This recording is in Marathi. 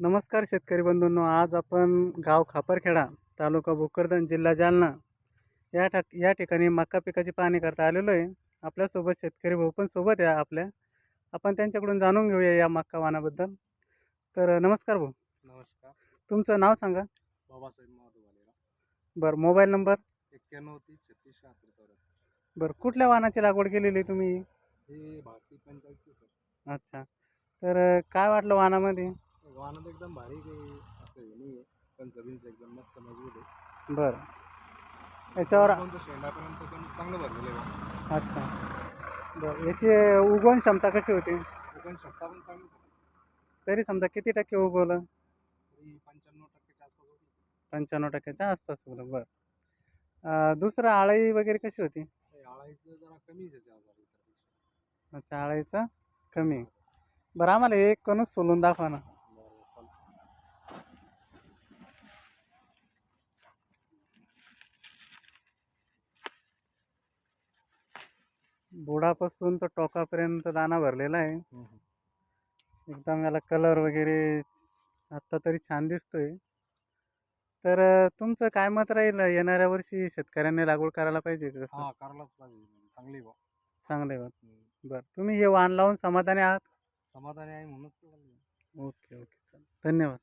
नमस्कार शेतकरी बंधूंनो आज आपण गाव खापरखेडा तालुका भोकरदन जिल्हा जालना या ठा या ठिकाणी मका पिकाची पाहणी करता आलेलो आहे. आपल्यासोबत शेतकरी भाऊ पण सोबत आहे आपल्या. आपण त्यांच्याकडून जाणून घेऊया या मक्का वाणाबद्दल. तर नमस्कार भाऊ. नमस्कार. तुमचं नाव सांगा. बाबासाहेब महादेव बरं मोबाईल नंबर? एक्क्याण्णव तीस छत्तीस शहात्तर चौऱ्याहत्तर. बरं कुठल्या वाहनाची लागवड केलेली तुम्ही? हे भारतीय अच्छा. तर काय वाटलं वाहनामध्ये वाहनात एकदम भारी काही असं हे नाही आहे पण जमीनचं एकदम मस्त मजबूत आहे. बरं. याच्यावर शेंडापर्यंत पण चांगलं भरलेलं आहे. वाहन. अच्छा. बरं. याची उगवण क्षमता कशी होती? कोकण शकता पण चांगली. तरी समजा किती टक्के उगवलं? तरी पंच्याण्णव टक्क्याच्या आसपास होती. पंच्याण्णव टक्क्याच्या आसपास उगवलं. बरं. अं, दुसरं आळी वगैरे कशी होती? ते आळायचं जरा कमी आजार अच्छा आळीचा कमी. बरं आम्हाला एक कणूस सोलून दाखवा ना. बुडापासून तर टोकापर्यंत दाना भरलेला आहे. एकदम याला कलर वगैरे आत्ता तरी छान दिसतोय. तर तुमचं काय मत राहील? येणाऱ्या वर्षी शेतकऱ्यांनी लागवड करायला पाहिजे का कसं? करायलाच पाहिजे. चांगली बा. चांगलं बरं बरं तुम्ही हे वाण लावून समाधानी आहात? समाधानी आहे म्हणूनच. Okay okay. चालेल धन्यवाद.